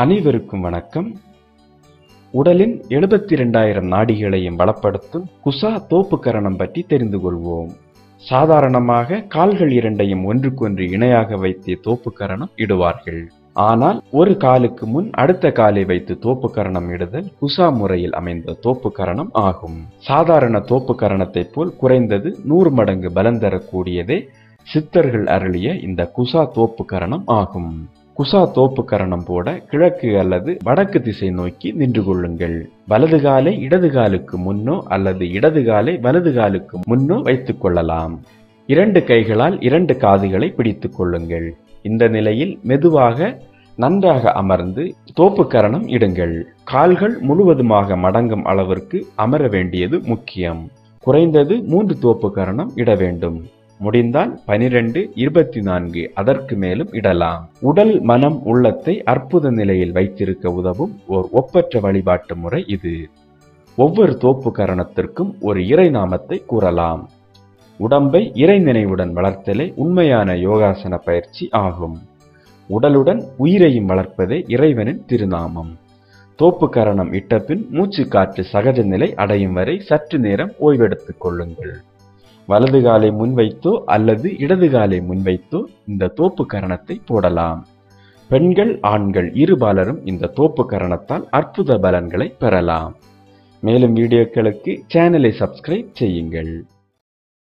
அனைவருக்கும் வணக்கம். உடலின் எழுபத்தி இரண்டாயிரம் நாடிகளையும் பலப்படுத்தும் குசா தோப்புக்கரணம் பற்றி தெரிந்து கொள்வோம். சாதாரணமாக கால்கள் இரண்டையும் ஒன்றுக்கொன்று இணையாக வைத்து தோப்புக்கரணம் இடுவார்கள். ஆனால் ஒரு காலுக்கு முன் அடுத்த காலை வைத்து தோப்புக்கரணம் இடுதல் குசா முறையில் அமைந்த தோப்புக்கரணம் ஆகும். சாதாரண தோப்புக்கரணத்தைப் போல் குறைந்தது நூறு மடங்கு பலம் தரக்கூடியதே சித்தர்கள் அருளிய இந்த குசா தோப்புக்கரணம் ஆகும். குசா தோப்புக்கரணம் போட கிழக்கு அல்லது வடக்கு திசை நோக்கி நின்று கொள்ளுங்கள். வலது காலை இடது காலுக்கு முன்னோ அல்லது இடது காலை வலது காலுக்கு முன்னோ வைத்துக் கொள்ளலாம். இரண்டு கைகளால் இரண்டு காதுகளை பிடித்துக் கொள்ளுங்கள். இந்த நிலையில் மெதுவாக நன்றாக அமர்ந்து தோப்புக்கரணம் இடுங்கள். கால்கள் முழுவதுமாக மடங்கும் அளவிற்கு அமர வேண்டியது முக்கியம். குறைந்தது மூன்று தோப்புக்கரணம் இட வேண்டும். முடிந்தால் பனிரெண்டு இருபத்தி நான்கு அதற்கு மேலும் இடலாம். உடல் மனம் உள்ளத்தை அற்புத நிலையில் வைத்திருக்க உதவும் ஓர் ஒப்பற்ற வழிபாட்டு முறை இது. ஒவ்வொரு தோப்பு கரணத்திற்கும் ஒரு இறை நாமத்தை கூறலாம். உடம்பை இறை நினைவுடன் வளர்த்தலே உண்மையான யோகாசன பயிற்சி ஆகும். உடலுடன் உயிரையும் வளர்ப்பதே இறைவனின் திருநாமம். தோப்பு கரணம் இட்டபின் மூச்சு காற்று சகஜ நிலை அடையும் வரை சற்று நேரம் ஓய்வெடுத்துக் கொள்ளுங்கள். வலது காலை முன்வைத்தோ அல்லது இடது காலை முன்வைத்தோ இந்த தோப்பு கரணத்தை போடலாம். பெண்கள் ஆண்கள் இருபாலரும் இந்த தோப்பு கரணத்தால் அற்புத பலன்களை பெறலாம். மேலும் வீடியோக்களுக்கு சேனலை சப்ஸ்கிரைப் செய்யுங்கள்.